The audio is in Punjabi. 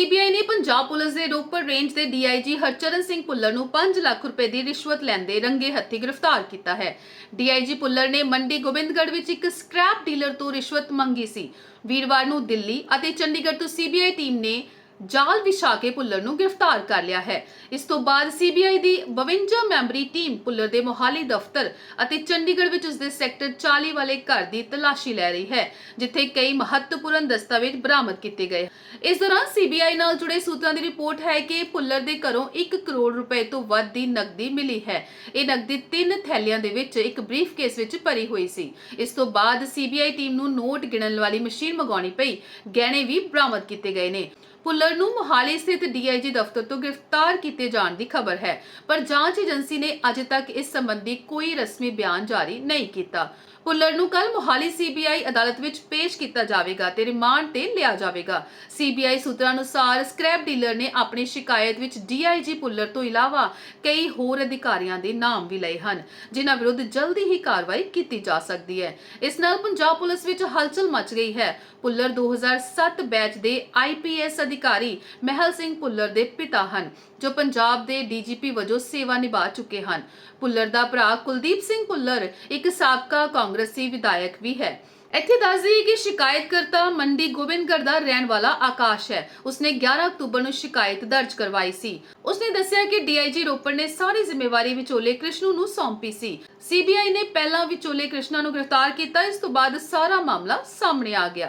ਸੀਬੀਆਈ ਨੇ ਪੰਜਾਬ ਪੁਲਿਸ ਦੇ ਰੋਪੜ ਰੇਂਜ ਦੇ ਡੀਆਈਜੀ ਹਰਚਰਨ ਸਿੰਘ ਪੁੱਲਰ ਨੂੰ 5 ਲੱਖ ਰੁਪਏ ਦੀ ਰਿਸ਼ਵਤ ਲੈਂਦੇ ਰੰਗੇ ਹੱਥੀ ਗ੍ਰਿਫਤਾਰ ਕੀਤਾ ਹੈ। ਡੀਆਈਜੀ ਪੁੱਲਰ ਨੇ ਮੰਡੀ ਗੋਬਿੰਦਗੜ੍ਹ ਵਿੱਚ ਇੱਕ ਸਕ੍ਰੈਪ ਡੀਲਰ ਤੋਂ ਰਿਸ਼ਵਤ ਮੰਗੀ ਸੀ। ਵੀਰਵਾਰ ਨੂੰ ਦਿੱਲੀ ਅਤੇ ਚੰਡੀਗੜ੍ਹ ਤੋਂ ਸੀਬੀਆਈ ਟੀਮ ਨੇ ਜਾਲ ਵਿਛਾ ਕੇ ਭੁੱਲਰ ਨੂੰ ਗ੍ਰਿਫਤਾਰ ਕਰ ਲਿਆ ਹੈ। ਇਸ ਤੋਂ ਬਾਅਦ ਸੀਬੀਆਈ ਦੀ 52 ਮੈਂਬਰੀ ਟੀਮ ਪੁੱਲਰ ਦੇ ਮੋਹਾਲੀ ਦਫ਼ਤਰ ਅਤੇ ਚੰਡੀਗੜ੍ਹ ਵਿੱਚ ਉਸਦੇ ਸੈਕਟਰ 40 ਵਾਲੇ ਘਰ ਦੀ ਤਲਾਸ਼ੀ ਲੈ ਰਹੀ ਹੈ, ਜਿੱਥੇ ਕਈ ਮਹੱਤਵਪੂਰਨ ਦਸਤਾਵੇਜ਼ ਬਰਾਮਦ ਕੀਤੇ ਗਏ। ਇਸ ਦੌਰਾਨ ਸੀਬੀਆਈ ਨਾਲ ਜੁੜੇ ਸੂਤਰਾਂ ਦੀ ਰਿਪੋਰਟ ਹੈ ਕਿ ਭੁੱਲਰ ਦੇ ਘਰੋਂ 1 ਕਰੋੜ ਰੁਪਏ ਤੋਂ ਵੱਧ ਦੀ ਨਕਦੀ ਮਿਲੀ ਹੈ। ਇਹ ਨਕਦੀ ਤਿੰਨ ਥੈਲਿਆਂ ਦੇ ਵਿੱਚ ਇੱਕ ਬਰੀਫ ਕੇਸ ਵਿੱਚ ਭਰੀ ਹੋਈ ਸੀ। ਇਸ ਤੋਂ ਬਾਅਦ ਸੀਬੀਆਈ ਟੀਮ ਨੂੰ ਨੋਟ ਗਿਣਨ ਵਾਲੀ ਮਸ਼ੀਨ ਮੰਗਾਉਣੀ ਪਈ। ਗਹਿਣੇ ਵੀ ਬਰਾਮਦ ਕੀਤੇ ਗਏ ਨੇ। ਭੁੱਲਰ ਨੂੰ ਮੋਹਾਲੀ ਸਥਿਤ ਡੀਆਈਜੀ ਦਫ਼ਤਰ ਤੋਂ ਗ੍ਰਿਫਤਾਰ ਕੀਤੇ ਜਾਣ ਦੀ ਖਬਰ ਹੈ, ਪਰ ਜਾਂਚ ਏਜੰਸੀ ਨੇ ਅਜੇ ਤੱਕ ਇਸ ਸੰਬੰਧੀ ਕੋਈ ਰਸਮੀ ਬਿਆਨ ਜਾਰੀ ਨਹੀਂ ਕੀਤਾ। ਭੁੱਲਰ ਨੂੰ ਕੱਲ ਮੋਹਾਲੀ ਸੀਬੀਆਈ ਅਦਾਲਤ ਵਿੱਚ ਪੇਸ਼ ਕੀਤਾ ਜਾਵੇਗਾ ਤੇ ਰਿਮਾਂਡ ਤੇ ਲਿਆ ਜਾਵੇਗਾ। ਸੀਬੀਆਈ ਸੂਤਰਾਂ ਅਨੁਸਾਰ ਸਕ੍ਰੈਪ ਡੀਲਰ ਨੇ ਆਪਣੀ ਸ਼ਿਕਾਇਤ ਵਿੱਚ ਡੀਆਈਜੀ ਪੁੱਲਰ ਤੋਂ ਇਲਾਵਾ ਕਈ ਹੋਰ ਅਧਿਕਾਰੀਆਂ ਦੇ ਨਾਮ ਵੀ ਲਏ ਹਨ, ਜਿਨ੍ਹਾਂ ਵਿਰੁੱਧ ਜਲਦੀ ਹੀ ਕਾਰਵਾਈ ਕੀਤੀ ਜਾ ਸਕਦੀ ਹੈ। ਇਸ ਨਾਲ ਪੰਜਾਬ ਪੁਲਿਸ ਵਿੱਚ ਹਲਚਲ ਮਚ ਗਈ ਹੈ। ਪੁੱਲਰ 2007 ਬੈਚ ਦੇ ਆਈਪੀਐਸ ਅਧਿਕਾਰੀ ਮਹਿਲ ਸਿੰਘ ਭੁੱਲਰ ਦੇ ਪਿਤਾ ਹਨ, ਜੋ ਪੰਜਾਬ ਦੇ ਡੀਜੀਪੀ ਵਜੋਂ ਸੇਵਾ ਨਿਭਾ ਚੁੱਕੇ ਹਨ। ਭੁੱਲਰ ਦਾ ਭਰਾ ਕੁਲਦੀਪ ਸਿੰਘ ਭੁੱਲਰ ਇੱਕ ਸਾਬਕਾ ਕਾਂਗਰਸੀ ਵਿਧਾਇਕ ਵੀ ਹੈ। ਇੱਥੇ ਦੱਸ ਦਈਏ ਕਿ ਸ਼ਿਕਾਇਤਕਰਤਾ ਮੰਡੀ ਗੋਬਿੰਦਗੜ੍ਹ ਦਾ ਰਹਿਣ ਵਾਲਾ ਆਕਾਸ਼ ਹੈ। ਉਸਨੇ 11 ਅਕਤੂਬਰ ਨੂੰ ਸ਼ਿਕਾਇਤ ਦਰਜ ਕਰਵਾਈ ਸੀ। ਉਸਨੇ ਦੱਸਿਆ ਕਿ ਡੀਆਈਜੀ ਰੋਪੜ ਨੇ ਸਾਰੀ ਜ਼ਿੰਮੇਵਾਰੀ ਵਿਚੋਲੇ ਕ੍ਰਿਸ਼ਨੂ ਨੂੰ ਸੌਂਪੀ ਸੀ। ਸੀਬੀਆਈ ਨੇ ਪਹਿਲਾਂ ਵਿਚੋਲੇ ਕ੍ਰਿਸ਼ਨਾ ਨੂੰ ਗ੍ਰਿਫਤਾਰ ਕੀਤਾ। ਇਸ ਤੋਂ ਬਾਅਦ ਸਾਰਾ ਮਾਮਲਾ ਸਾਹਮਣੇ ਆ ਗਿਆ।